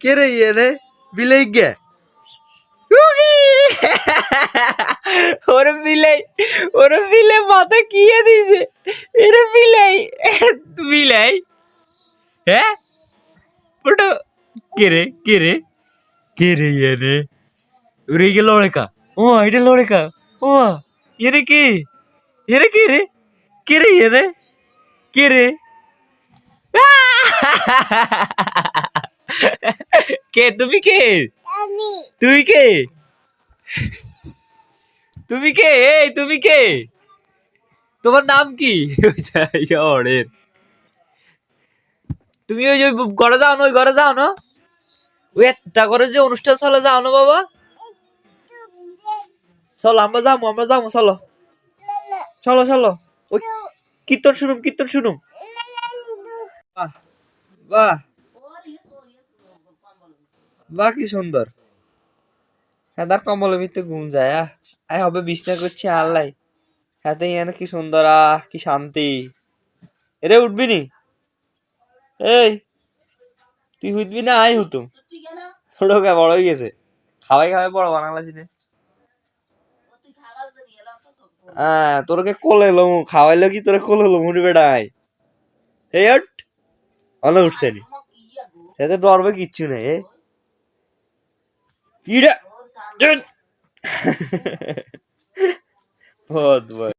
কে রে ইয়ে রে বিলাই গে ওরে বিলাই ওরে বিলাই মাথা কিয়ে দিছে এরে বিলাই বিলাই। হ্যাঁ? ওটা কে রে কে রে কে রে ওরে গেল লড়েকা ও, এটা লড়েকা ও, এরে কে? এরে কে রে? কে রে ইয়ে রে কে রে কে তুমি কে তুমি কে তুমি কে এই তুমি কে তোমার নাম কি অরের তুমি ওই যে ঘরে যাও না ওই ঘরে যাও না ওই একটা করে যে অনুষ্ঠান চলে যাও না বাবা চলো আমরা যাব আমরা যাব চলো চলো চলো ওই কীর্তন শুনুম কীর্তন শুনুম বাহ বাহ বাহ কি সুন্দর। হেদার কম্বলের ভিতরে ঘুম যায়, আহ। হবে বিছনা করছি আল্লাহ হাতে ইয়ানে কি সুন্দর, আহ, কি শান্তি। এরে উঠবি নি? এই, তুই উঠবি না? আই হুতুম ছোট কে বড় হয়ে গেছে। খাওয়াই খাওয়াই বড় বানালাছি রে। হ্যাঁ তোরকে কোলে এলো খাওয়াইলো কি তোরে কোলে এলো মুড়ি বেড়াই এই হট অনেক উঠছে নি। সেতে ডরবে কিচ্ছু নেই कीड़ा बहुत बहुत